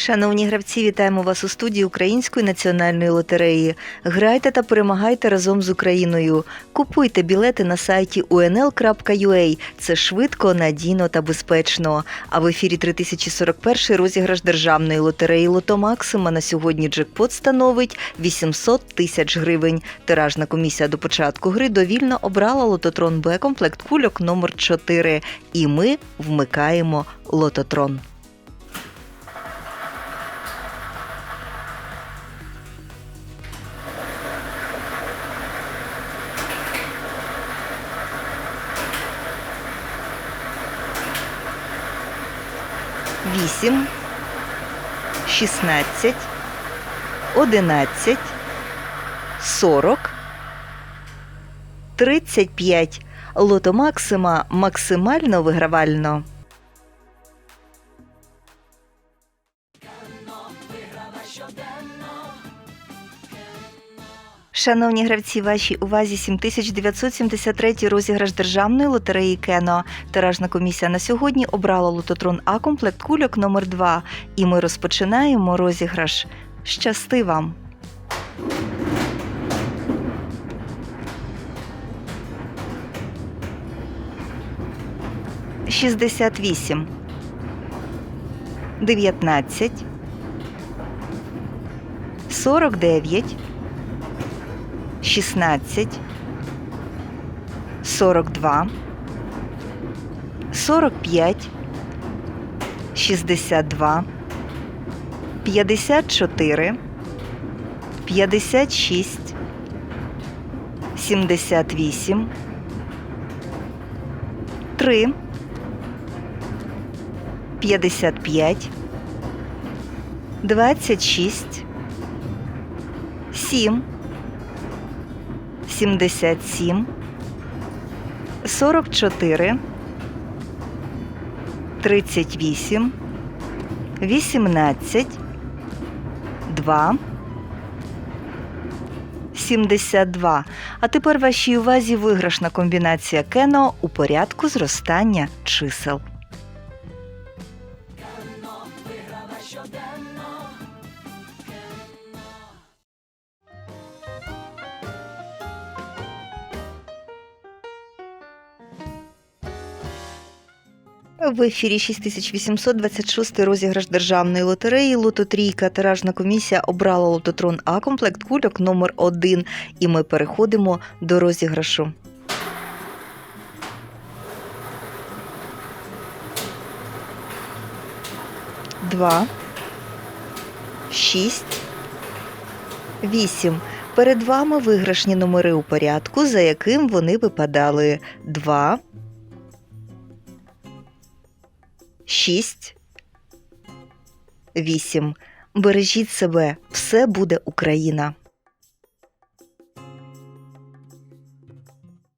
Шановні гравці, вітаємо вас у студії Української національної лотереї. Грайте та перемагайте разом з Україною. Купуйте білети на сайті unl.ua. Це швидко, надійно та безпечно. А в ефірі 3041 розіграш державної лотереї Лото Максима на сьогодні джекпот становить 800 тисяч гривень. Тиражна комісія до початку гри довільно обрала лототрон Б комплект кульок номер 4 І ми вмикаємо лототрон. Вісім, шістнадцять, одинадцять, сорок, тридцять п'ять. Лото Максима максимально вигравально. Шановні гравці, вашій увазі 7973 розіграш державної лотереї Кено. Тиражна комісія на сьогодні обрала лототрон А комплект кульок номер 2 І ми розпочинаємо розіграш. Щасти вам! Шістдесят вісім, дев'ятнадцять, сорок дев'ять, 16, 42, 45, 62, 54, 56, 78, 3, 55, 26, 7, 77, 44, 38, 18, 2, 72. А тепер вашій увазі виграшна комбінація кено у порядку зростання чисел. В ефірі 6826 розіграш державної лотереї Лототрійка. Тиражна комісія обрала лототрон А комплект кульок номер 1 І ми переходимо до розіграшу. Два. Шість. Вісім. Перед вами виграшні номери у порядку, за яким вони випадали. Два. Шість. Вісім. Бережіть себе. Все буде Україна.